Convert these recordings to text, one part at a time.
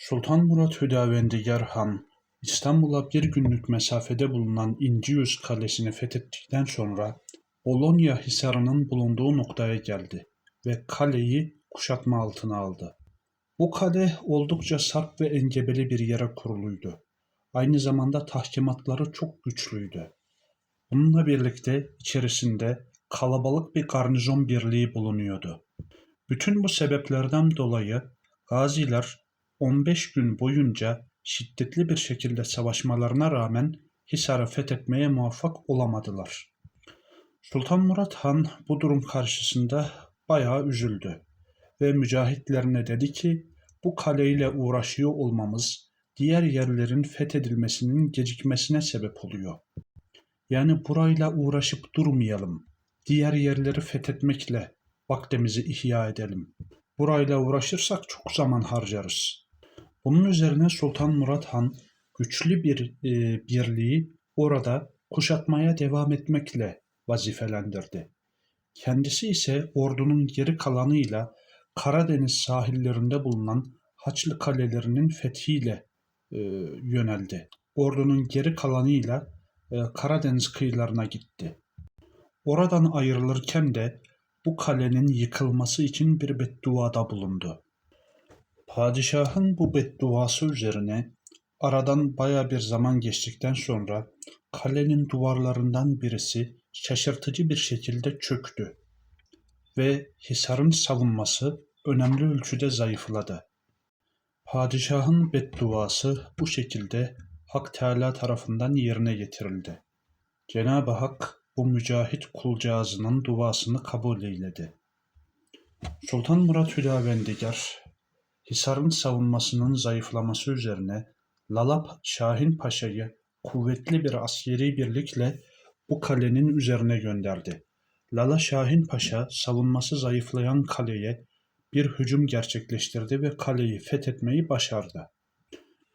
Sultan Murat Hüdavendigar Han, İstanbul'a bir günlük mesafede bulunan İnciyüz Kalesi'ni fethettikten sonra Bologna Hisarı'nın bulunduğu noktaya geldi ve kaleyi kuşatma altına aldı. Bu kale oldukça sarp ve engebeli bir yere kuruluydu. Aynı zamanda tahkimatları çok güçlüydü. Bununla birlikte içerisinde kalabalık bir garnizon birliği bulunuyordu. Bütün bu sebeplerden dolayı gaziler 15 gün boyunca şiddetli bir şekilde savaşmalarına rağmen Hisar'ı fethetmeye muvaffak olamadılar. Sultan Murat Han bu durum karşısında bayağı üzüldü ve mücahitlerine dedi ki bu kaleyle uğraşıyor olmamız diğer yerlerin fethedilmesinin gecikmesine sebep oluyor. Yani burayla uğraşıp durmayalım. Diğer yerleri fethetmekle vaktimizi ihya edelim. Burayla uğraşırsak çok zaman harcarız. Bunun üzerine Sultan Murat Han güçlü bir e, birliği orada kuşatmaya devam etmekle vazifelendirdi. Kendisi ise ordunun geri kalanıyla Karadeniz sahillerinde bulunan Haçlı kalelerinin fethiyle e, yöneldi. Ordunun geri kalanıyla e, Karadeniz kıyılarına gitti. Oradan ayrılırken de bu kalenin yıkılması için bir bedduada bulundu. Padişahın bu bedduası üzerine aradan baya bir zaman geçtikten sonra kalenin duvarlarından birisi şaşırtıcı bir şekilde çöktü ve Hisar'ın savunması önemli ölçüde zayıfladı. Padişahın bedduası bu şekilde Hak Teala tarafından yerine getirildi. Cenab-ı Hak bu mücahit kulcağızının duasını kabul eyledi. Sultan Murat Hüdavendigar, Hisar'ın savunmasının zayıflaması üzerine Lalap Şahin Paşa'yı kuvvetli bir askeri birlikle bu kalenin üzerine gönderdi. Lala Şahin Paşa savunması zayıflayan kaleye bir hücum gerçekleştirdi ve kaleyi fethetmeyi başardı.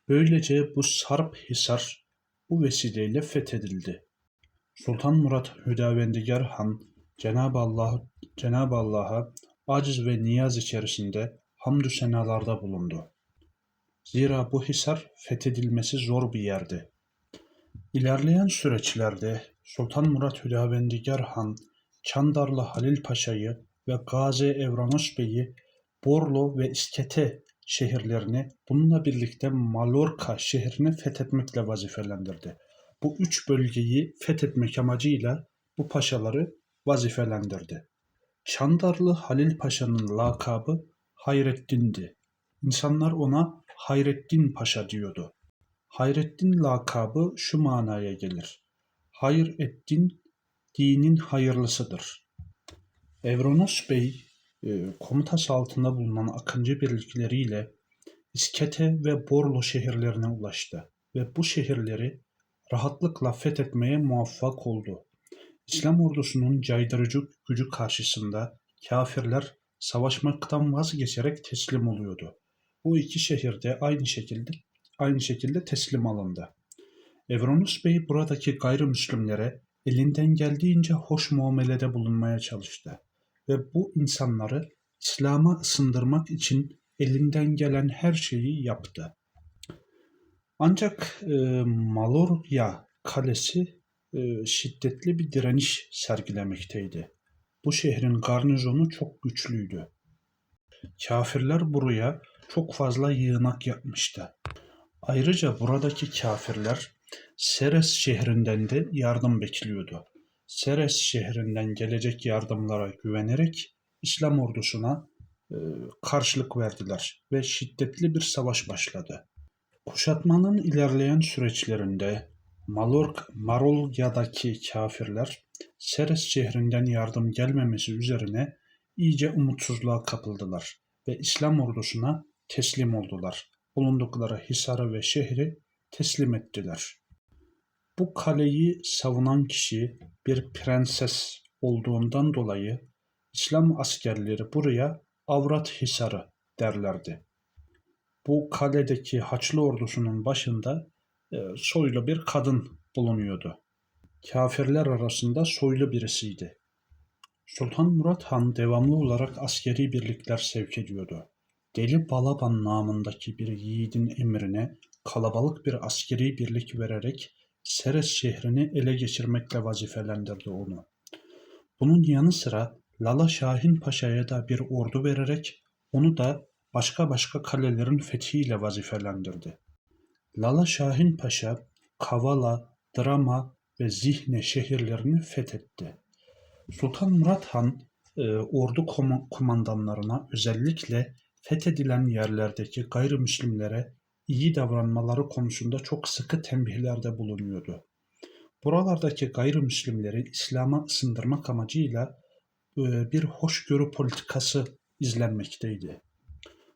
Böylece bu Sarp Hisar bu vesileyle fethedildi. Sultan Murat Hüdavendigar Han Cenab-ı Allah Cenab-ı Allah'a aciz ve niyaz içerisinde hamdü senalarda bulundu. Zira bu hisar fethedilmesi zor bir yerdi. İlerleyen süreçlerde Sultan Murat Hüdavendigar Han Çandarlı Halil Paşa'yı ve Gazi Evranos Bey'i Borlo ve İskete şehirlerini bununla birlikte Mallorca şehrini fethetmekle vazifelendirdi. Bu üç bölgeyi fethetmek amacıyla bu paşaları vazifelendirdi. Çandarlı Halil Paşa'nın lakabı Hayrettin'di. İnsanlar ona Hayrettin Paşa diyordu. Hayrettin lakabı şu manaya gelir. Hayır ettin, dinin hayırlısıdır. Evronos Bey e, komutası altında bulunan Akıncı birlikleriyle İskete ve Borlo şehirlerine ulaştı ve bu şehirleri rahatlıkla fethetmeye muvaffak oldu. İslam ordusunun caydırıcı gücü karşısında kafirler savaşmaktan vazgeçerek teslim oluyordu. Bu iki şehirde aynı şekilde aynı şekilde teslim alındı. Evronus Bey buradaki gayrimüslimlere elinden geldiğince hoş muamelede bulunmaya çalıştı ve bu insanları İslam'a ısındırmak için elinden gelen her şeyi yaptı. Ancak e, Malorya Kalesi e, şiddetli bir direniş sergilemekteydi. Bu şehrin garnizonu çok güçlüydü. Kafirler buraya çok fazla yığınak yapmıştı. Ayrıca buradaki kafirler Seres şehrinden de yardım bekliyordu. Seres şehrinden gelecek yardımlara güvenerek İslam ordusuna e, karşılık verdiler ve şiddetli bir savaş başladı. Kuşatmanın ilerleyen süreçlerinde Malork, Marolya'daki kafirler Seres şehrinden yardım gelmemesi üzerine iyice umutsuzluğa kapıldılar ve İslam ordusuna teslim oldular. Bulundukları Hisar'ı ve şehri teslim ettiler. Bu kaleyi savunan kişi bir prenses olduğundan dolayı İslam askerleri buraya Avrat Hisarı derlerdi. Bu kaledeki Haçlı ordusunun başında soylu bir kadın bulunuyordu. Kafirler arasında soylu birisiydi. Sultan Murat Han devamlı olarak askeri birlikler sevk ediyordu. Deli Balaban namındaki bir yiğidin emrine kalabalık bir askeri birlik vererek Seres şehrini ele geçirmekle vazifelendirdi onu. Bunun yanı sıra Lala Şahin Paşa'ya da bir ordu vererek onu da başka başka kalelerin fethiyle vazifelendirdi. Lala Şahin Paşa, Kavala, Drama ve Zihne şehirlerini fethetti. Sultan Murat Han e, ordu koma- kumandanlarına özellikle fethedilen yerlerdeki gayrimüslimlere iyi davranmaları konusunda çok sıkı tembihlerde bulunuyordu. Buralardaki gayrimüslimleri İslam'a ısındırmak amacıyla e, bir hoşgörü politikası izlenmekteydi.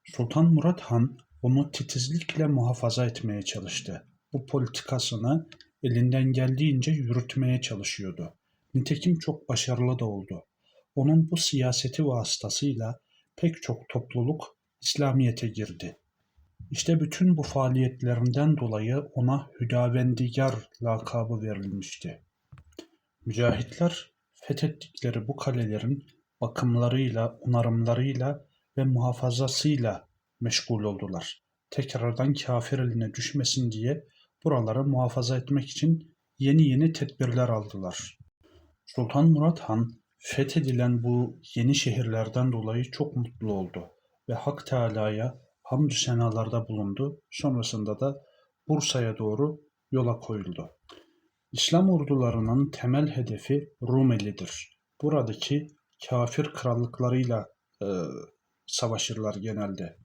Sultan Murat Han onu titizlikle muhafaza etmeye çalıştı. Bu politikasını elinden geldiğince yürütmeye çalışıyordu. Nitekim çok başarılı da oldu. Onun bu siyaseti vasıtasıyla pek çok topluluk İslamiyet'e girdi. İşte bütün bu faaliyetlerinden dolayı ona Hüdavendigar lakabı verilmişti. Mücahitler fethettikleri bu kalelerin bakımlarıyla, onarımlarıyla ve muhafazasıyla meşgul oldular. Tekrardan kafir eline düşmesin diye buraları muhafaza etmek için yeni yeni tedbirler aldılar. Sultan Murat Han fethedilen bu yeni şehirlerden dolayı çok mutlu oldu ve Hak Teala'ya hamdü senalarda bulundu. Sonrasında da Bursa'ya doğru yola koyuldu. İslam ordularının temel hedefi Rumeli'dir. Buradaki kafir krallıklarıyla e, savaşırlar genelde.